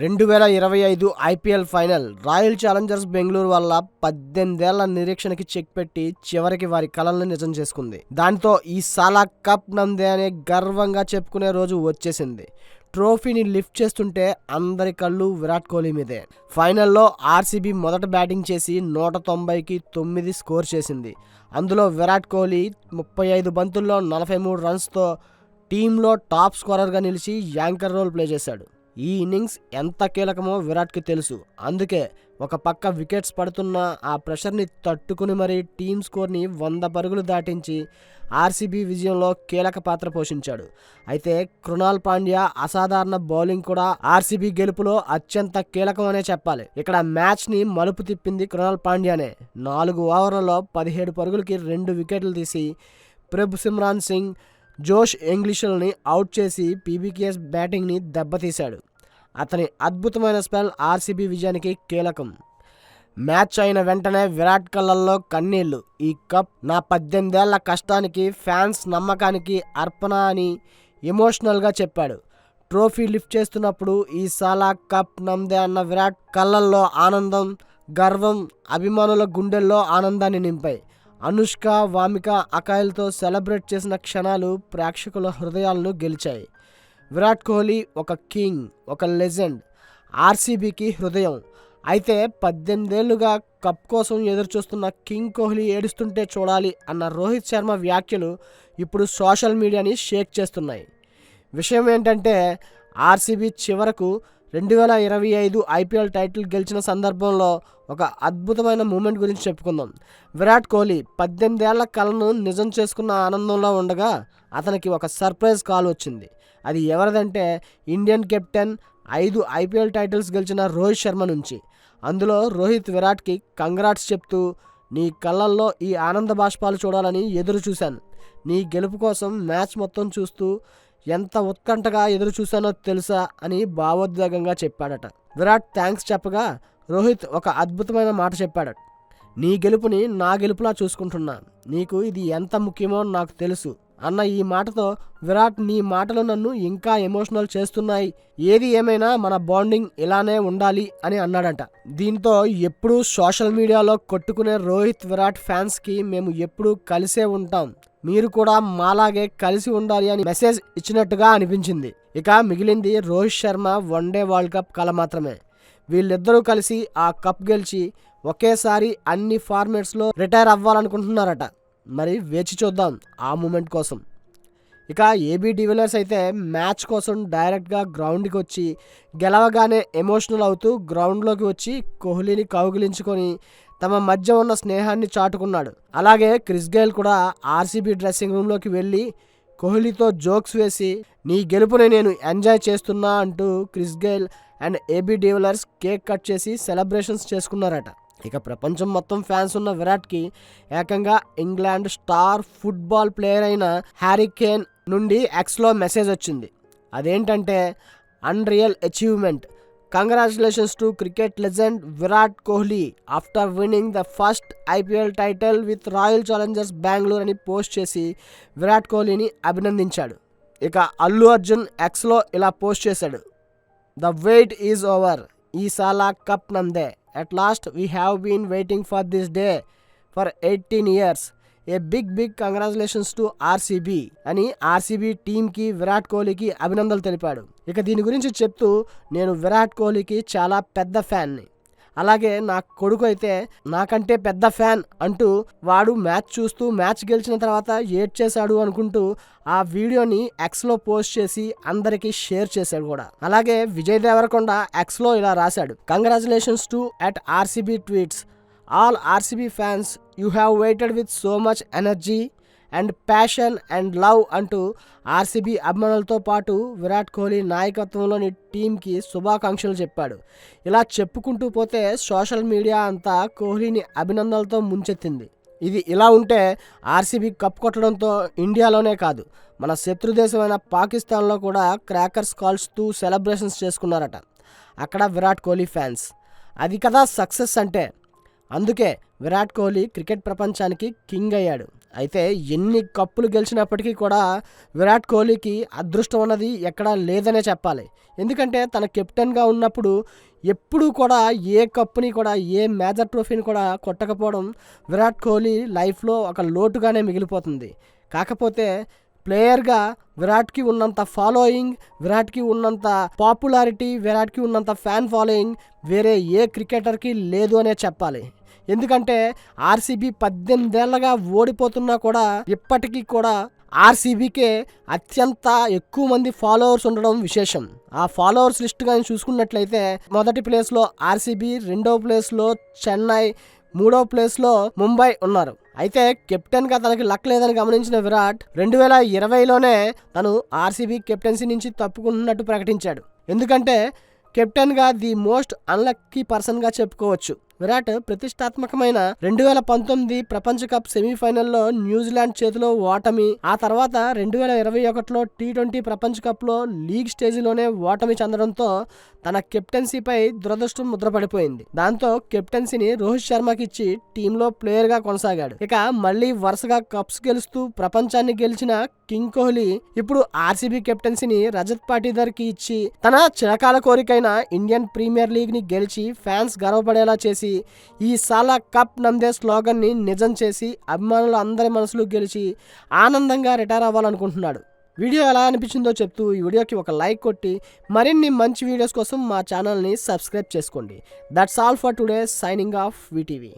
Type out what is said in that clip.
రెండు వేల ఇరవై ఐదు IPL final. Royal challengers Bengaluru వల్ల పద్దెనిమిదేళ్ళ నిరీక్షణకి చెక్ పెట్టి చివరికి వారి కళలను నిజం చేసుకుంది. దాంతో ఈ సాలా కప్ నందే అనే గర్వంగా చెప్పుకునే రోజు వచ్చేసింది. ట్రోఫీని లిఫ్ట్ చేస్తుంటే అందరి కళ్ళు విరాట్ కోహ్లీ మీదే. ఫైనల్లో ఆర్సీబీ మొదట బ్యాటింగ్ చేసి నూట తొంభైకి తొమ్మిది స్కోర్ చేసింది. అందులో విరాట్ కోహ్లీ ముప్పై ఐదు బంతుల్లో నలభై మూడు రన్స్తో టీంలో టాప్ స్కోరర్గా నిలిచి యాంకర్ రోల్ ప్లే చేశాడు. ఈ ఇన్నింగ్స్ ఎంత కీలకమో విరాట్కి తెలుసు. అందుకే ఒక పక్క వికెట్స్ పడుతున్న ఆ ప్రెషర్ని తట్టుకుని మరీ టీమ్ స్కోర్ని వంద పరుగులు దాటించి ఆర్సీబీ విజయంలో కీలక పాత్ర పోషించాడు. అయితే కృణాల్ పాండ్యా అసాధారణ బౌలింగ్ కూడా ఆర్సీబీ గెలుపులో అత్యంత కీలకమనే చెప్పాలి. ఇక్కడ మ్యాచ్ని మలుపు తిప్పింది కృణాల్ పాండ్యానే. నాలుగు ఓవర్లలో పదిహేడు పరుగులకి రెండు వికెట్లు తీసి ప్రభు సిమ్రాన్ సింగ్ జోష్ ఇంగ్లీషులని అవుట్ చేసి పీబీకేఎస్ బ్యాటింగ్ని దెబ్బతీశాడు. అతని అద్భుతమైన స్పెల్ ఆర్సీబీ విజయానికి కీలకం. మ్యాచ్ అయిన వెంటనే విరాట్ కళ్ళల్లో కన్నీళ్ళు. ఈ కప్ నా పద్దెనిమిదేళ్ళ కష్టానికి ఫ్యాన్స్ నమ్మకానికి అర్పణ అని ఎమోషనల్గా చెప్పాడు. ట్రోఫీ లిఫ్ట్ చేస్తున్నప్పుడు ఈ సాలా కప్ నమ్దే అన్న విరాట్ కళ్ళల్లో ఆనందం గర్వం అభిమానుల గుండెల్లో ఆనందాన్ని నింపాయి. అనుష్క వామిక అకాయల్తో సెలబ్రేట్ చేసిన క్షణాలు ప్రేక్షకుల హృదయాలను గెలిచాయి. విరాట్ కోహ్లీ ఒక కింగ్ ఒక లెజెండ్ ఆర్సీబీకి హృదయం. అయితే పద్దెనిమిదేళ్ళుగా కప్ కోసం ఎదురుచూస్తున్న కింగ్ కోహ్లీ ఏడుస్తుంటే చూడాలి అన్న రోహిత్ శర్మ వ్యాఖ్యలు ఇప్పుడు సోషల్ మీడియాని షేక్ చేస్తున్నాయి. విషయం ఏంటంటే ఆర్సీబీ చివరకు రెండు వేల ఇరవై ఐదు ఐపీఎల్ టైటిల్ గెలిచిన సందర్భంలో ఒక అద్భుతమైన మూమెంట్ గురించి చెప్పుకుందాం. విరాట్ కోహ్లీ పద్దెనిమిదేళ్ళ కలను నిజం చేసుకున్న ఆనందంలో ఉండగా అతనికి ఒక సర్ప్రైజ్ కాల్ వచ్చింది. అది ఎవరిదంటే ఇండియన్ కెప్టెన్ ఐదు ఐపీఎల్ టైటిల్స్ గెలిచిన రోహిత్ శర్మ నుంచి. అందులో రోహిత్ విరాట్కి కంగ్రాట్స్ చెప్తూ నీ కళ్ళల్లో ఈ ఆనంద బాష్పాలు చూడాలని ఎదురు చూశాను నీ గెలుపు కోసం మ్యాచ్ మొత్తం చూస్తూ ఎంత ఉత్కంఠగా ఎదురు చూశానో తెలుసా అని భావోద్వేగంగా చెప్పాడట. విరాట్ థ్యాంక్స్ చెప్పగా రోహిత్ ఒక అద్భుతమైన మాట చెప్పాడట నీ గెలుపుని నా గెలుపులా చూసుకుంటున్నా. నీకు ఇది ఎంత ముఖ్యమో నాకు తెలుసు అన్న ఈ మాటతో విరాట్ నీ మాటలు నన్ను ఇంకా ఎమోషనల్ చేస్తున్నాయి. ఏది ఏమైనా మన బాండింగ్ ఇలానే ఉండాలి అని అన్నాడంట. దీంతో ఎప్పుడూ సోషల్ మీడియాలో కొట్టుకునే రోహిత్ విరాట్ ఫ్యాన్స్కి మేము ఎప్పుడూ కలిసే ఉంటాం. మీరు కూడా మాలాగే కలిసి ఉండాలి అని మెసేజ్ ఇచ్చినట్టుగా అనిపించింది. ఇక మిగిలింది Rohit Sharma one day world cup కల మాత్రమే. వీళ్ళిద్దరూ కలిసి ఆ కప్ గెలిచి ఒకేసారి అన్ని ఫార్మాట్స్లో రిటైర్ అవ్వాలనుకుంటున్నారట. మరి వేచి చూద్దాం ఆ మూమెంట్ కోసం. ఇక ఏబీ డివిలర్స్ అయితే మ్యాచ్ కోసం డైరెక్ట్గా గ్రౌండ్కి వచ్చి గెలవగానే ఎమోషనల్ అవుతూ గ్రౌండ్లోకి వచ్చి కోహ్లీని కౌగిలించుకొని తమ మధ్య ఉన్న స్నేహాన్ని చాటుకున్నాడు. అలాగే క్రిస్ గేల్ కూడా ఆర్సీబీ డ్రెస్సింగ్ రూమ్లోకి వెళ్ళి కోహ్లీతో జోక్స్ వేసి నీ గెలుపుని నేను ఎంజాయ్ చేస్తున్నా అంటూ Chris Gayle and AB de Villiers cake cut చేసి సెలబ్రేషన్స్ చేసుకున్నారట. ఇక ప్రపంచం మొత్తం ఫ్యాన్స్ ఉన్న విరాట్కి ఏకంగా ఇంగ్లాండ్ స్టార్ ఫుట్బాల్ ప్లేయర్ అయిన హ్యారీ కేన్ నుండి ఎక్స్లో మెసేజ్ వచ్చింది. అదేంటంటే unreal achievement congratulations to cricket legend Virat Kohli. After winning the first IPL title with royal challengers Bengaluru అని పోస్ట్ చేసి విరాట్ కోహ్లీని అభినందించాడు. ఇక అల్లు అర్జున్ ఎక్స్లో ఇలా పోస్ట్ చేశాడు. ద వెయిట్ ఈజ్ ఓవర్ ఈ సాలా cup నందే. At last we have been waiting for this day for eighteen years a big big congratulations to RCB అని RCB టీంకి విరాట్ కోహ్లీకి అభినందనలు తెలిపాడు. ఇక దీని గురించి చెప్తూ నేను విరాట్ కోహ్లీకి చాలా పెద్ద ఫ్యాన్ని అలాగే నా కొడుకు అయితే నాకంటే పెద్ద ఫ్యాన్ అంటూ వాడు మ్యాచ్ చూస్తూ మ్యాచ్ గెలిచిన తర్వాత ఏడ్ చేశాడు అనుకుంటూ ఆ వీడియోని ఎక్స్లో పోస్ట్ చేసి అందరికీ షేర్ చేశాడు కూడా. అలాగే విజయ్ దేవరకొండ ఎక్స్లో ఇలా రాశాడు. Congratulations to at RCB tweets. All RCB fans you have waited with so much energy. And passion and love అంటూ ఆర్సీబీ అభిమానులతో పాటు విరాట్ కోహ్లీ నాయకత్వంలోని టీంకి శుభాకాంక్షలు చెప్పాడు. ఇలా చెప్పుకుంటూ పోతే సోషల్ మీడియా అంతా కోహ్లీని అభినందనలతో ముంచెత్తింది. ఇది ఇలా ఉంటే ఆర్సీబీ కప్ కొట్టడంతో ఇండియాలోనే కాదు మన శత్రు దేశమైన పాకిస్తాన్లో కూడా క్రాకర్స్ కాల్స్తూ సెలబ్రేషన్స్ చేసుకున్నారట. అక్కడ విరాట్ కోహ్లీ ఫ్యాన్స్. అది కదా సక్సెస్ అంటే. అందుకే విరాట్ కోహ్లీ క్రికెట్ ప్రపంచానికి కింగ్ అయ్యాడు. అయితే ఎన్ని కప్పులు గెలిచినప్పటికీ కూడా విరాట్ కోహ్లీకి అదృష్టం అన్నది ఎక్కడా లేదనే చెప్పాలి. ఎందుకంటే తన కెప్టెన్గా ఉన్నప్పుడు ఎప్పుడూ కూడా ఏ కప్పుని కూడా ఏ మేజర్ ట్రోఫీని కూడా కొట్టకపోవడం విరాట్ కోహ్లీ లైఫ్లో ఒక లోటుగానే మిగిలిపోతుంది. కాకపోతే ప్లేయర్గా విరాట్కి ఉన్నంత ఫాలోయింగ్ విరాట్కి ఉన్నంత పాపులారిటీ విరాట్కి ఉన్నంత ఫ్యాన్ ఫాలోయింగ్ వేరే ఏ క్రికెటర్కి లేదు అనే చెప్పాలి. ఎందుకంటే ఆర్సీబీ పద్దెనిమిదేళ్ళగా ఓడిపోతున్నా కూడా ఇప్పటికీ కూడా ఆర్సీబీకే అత్యంత ఎక్కువ మంది ఫాలోవర్స్ ఉండడం విశేషం. ఆ ఫాలోవర్స్ లిస్ట్ కానీ చూసుకున్నట్లయితే మొదటి ప్లేస్లో ఆర్సీబీ రెండవ ప్లేస్లో చెన్నై మూడో ప్లేస్లో ముంబై ఉన్నారు. అయితే కెప్టెన్గా తనకి లక్ లేదని గమనించిన విరాట్ రెండు వేల ఇరవైలోనే తను ఆర్సీబీ కెప్టెన్సీ నుంచి తప్పుకున్నట్టు ప్రకటించాడు. ఎందుకంటే కెప్టెన్గా ది మోస్ట్ అన్లక్కీ పర్సన్గా చెప్పుకోవచ్చు. విరాట్ ప్రతిష్టాత్మకమైన రెండు వేల పంతొమ్మిది ప్రపంచ కప్ సెమీఫైనల్లో న్యూజిలాండ్ చేతిలో ఓటమి ఆ తర్వాత రెండు వేల ఇరవై ఒకటిలో టీ ట్వంటీ ప్రపంచ కప్లో లీగ్ స్టేజిలోనే ఓటమి చెందడంతో తన కెప్టెన్సీపై దురదృష్టం ముద్రపడిపోయింది. దాంతో కెప్టెన్సీని రోహిత్ శర్మకి ఇచ్చి టీంలో ప్లేయర్గా కొనసాగాడు. ఇక మళ్ళీ వరుసగా కప్స్ గెలుస్తూ ప్రపంచాన్ని గెలిచిన కింగ్ కోహ్లీ ఇప్పుడు ఆర్సీబీ కెప్టెన్సీని రజత్ పాటీదర్కి ఇచ్చి తన చిరకాల కోరికైన ఇండియన్ ప్రీమియర్ లీగ్ని గెలిచి ఫ్యాన్స్ గర్వపడేలా చేసి ఈ సాలా కప్ నందే స్లోగన్ని నిజం చేసి అభిమానులు అందరి మనసులు గెలిచి ఆనందంగా రిటైర్ అవ్వాలనుకుంటున్నాడు. వీడియో ఎలా అనిపించిందో చెప్తూ ఈ వీడియోకి ఒక లైక్ కొట్టి మరిన్ని మంచి వీడియోస్ కోసం మా ఛానల్ని సబ్స్క్రైబ్ చేసుకోండి. That's all for today signing off VTV